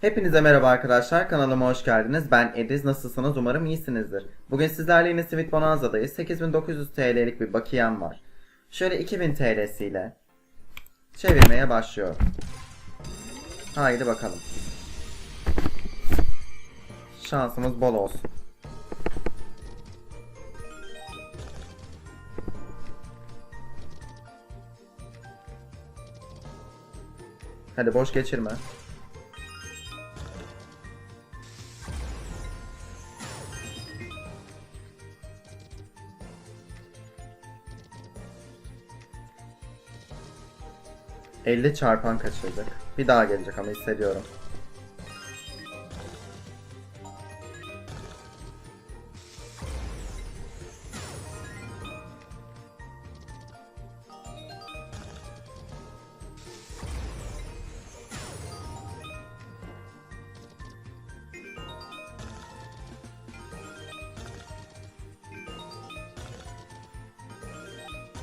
Hepinize merhaba arkadaşlar. Kanalıma hoş geldiniz. Ben Ediz. Nasılsınız? Umarım iyisinizdir. Bugün sizlerle yine Sweet Bonanza'dayız. 8900 TL'lik bir bakiyem var. Şöyle 2000 TL'siyle çevirmeye başlıyorum. Haydi bakalım. Şansımız bol olsun. Hadi boş geçirme. ...50 çarpan kaçırdık. Bir daha gelecek ama hissediyorum.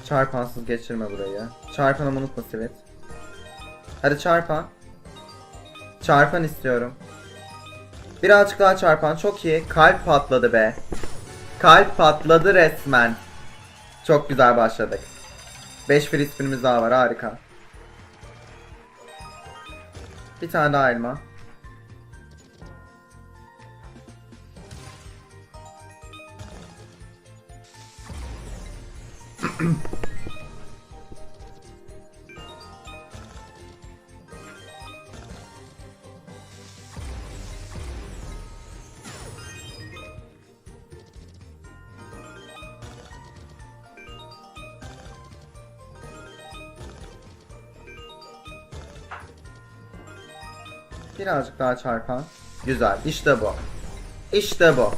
Çarpansız geçirme burayı. Çarpanımı unutma Sivit. Hadi çarpan. Çarpan istiyorum. Birazcık daha çarpan. Çok iyi. Kalp patladı be. Kalp patladı resmen. Çok güzel başladık. 5 free daha var. Harika. Bir tane daha elma. Birazcık daha çarpan. Güzel. İşte bu. İşte bu.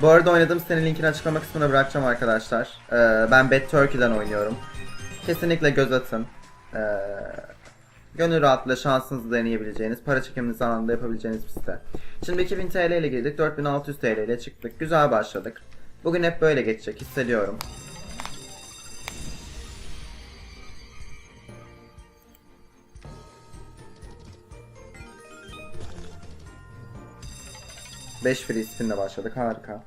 Bu arada oynadığım sitenin linkini açıklama kısmına bırakacağım arkadaşlar. Ee, ben Bet Turkey'den oynuyorum. Kesinlikle göz atın. Ee, gönül rahatlığıyla şansınızı deneyebileceğiniz, para çekiminizi anında yapabileceğiniz bir site. Şimdi 2000 TL ile girdik, 4600 TL ile çıktık. Güzel başladık. Bugün hep böyle geçecek hissediyorum. Beş free spinle başladık. Harika.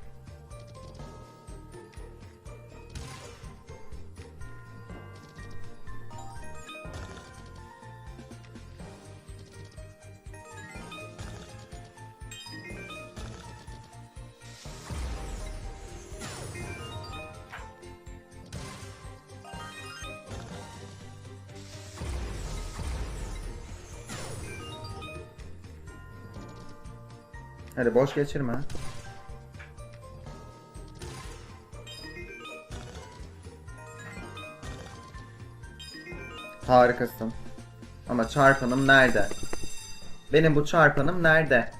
Hadi boş geçirme. Harikasın. Ama çarpanım nerede? Benim bu çarpanım nerede?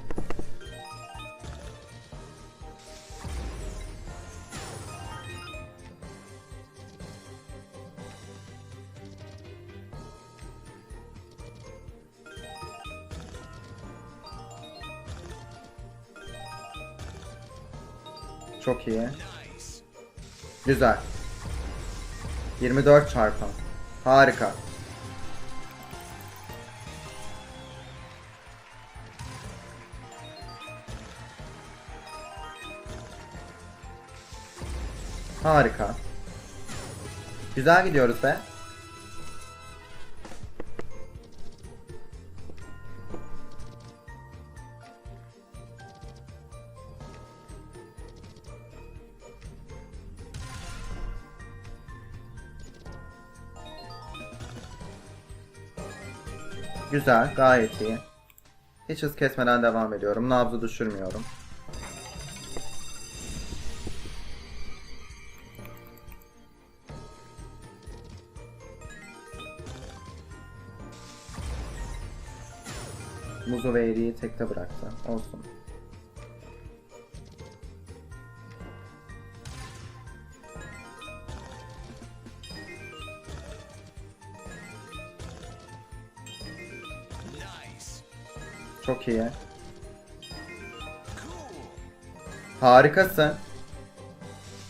Çok iyi. Güzel. 24 çarpan. Harika. Harika. Güzel gidiyoruz be. Güzel, gayet iyi. Hiç hız kesmeden devam ediyorum. Nabzı düşürmüyorum. Muzu ve eriği tekte bıraktı. Olsun. Çok iyi. Harikasın.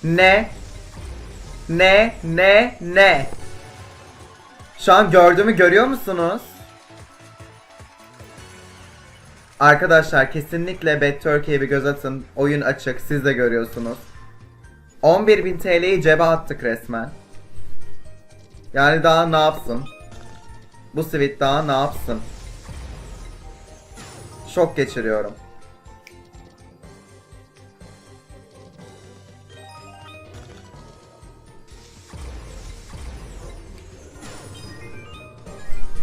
Ne? Ne? Ne? Ne? Şu an gördüğümü görüyor musunuz? Arkadaşlar kesinlikle Bet Turkey'e bir göz atın. Oyun açık siz de görüyorsunuz. 11.000 TL'yi cebe attık resmen. Yani daha ne yapsın? Bu sweet daha ne yapsın? Şok geçiriyorum.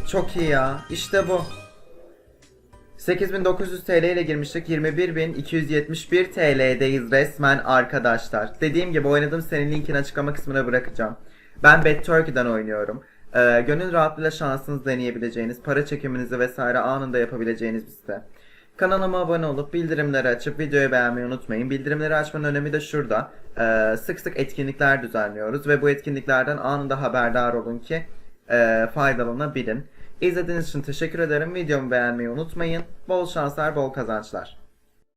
Çok iyi ya. İşte bu. 8900 TL ile girmiştik. 21271 TL'deyiz resmen arkadaşlar. Dediğim gibi oynadığım senin linkini açıklama kısmına bırakacağım. Ben Bet Turkey'den oynuyorum. Ee, gönül rahatlığıyla şansınızı deneyebileceğiniz, para çekiminizi vesaire anında yapabileceğiniz bir site. Kanalıma abone olup bildirimleri açıp videoyu beğenmeyi unutmayın. Bildirimleri açmanın önemi de şurada. Ee, sık sık etkinlikler düzenliyoruz ve bu etkinliklerden anında haberdar olun ki e, faydalanabilin. İzlediğiniz için teşekkür ederim. Videomu beğenmeyi unutmayın. Bol şanslar, bol kazançlar.